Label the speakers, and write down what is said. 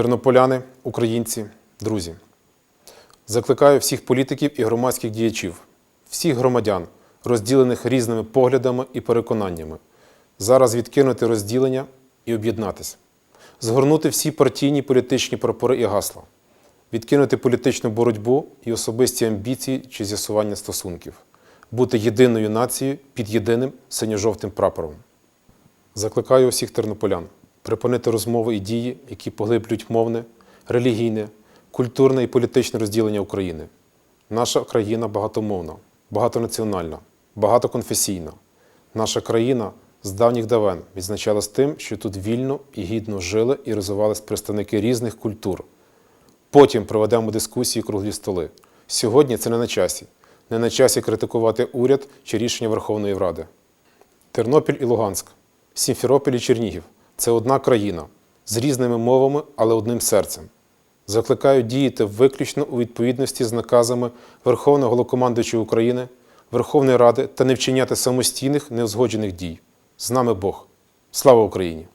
Speaker 1: тернополяни, українці, друзі. Закликаю всіх політиків і громадських діячів, всіх громадян, розділених різними поглядами і переконаннями, зараз відкинути розділення і об'єднатися, згорнути всі партійні політичні прапори і гасла, відкинути політичну боротьбу і особисті амбіції чи з'ясування стосунків, бути єдиною нацією під єдиним синьо-жовтим прапором. Закликаю усіх тернополян припинити розмови і дії, які поглиблюють мовне, релігійне, культурне і політичне розділення України. Наша країна багатомовна, багатонаціональна, багатоконфесійна. Наша країна з давніх давен відзначалась тим, що тут вільно і гідно жили і розвивались представники різних культур. Потім проведемо дискусії круглі столи. Сьогодні це не на часі. Не на часі критикувати уряд чи рішення Верховної Ради. Тернопіль і Луганськ, Сімферополь і Чернігів це одна країна з різними мовами, але одним серцем. Закликаю діяти виключно у відповідності з наказами Верховного Голокомандуюча України, Верховної Ради та не вчиняти самостійних неузгоджених дій. З нами Бог. Слава Україні!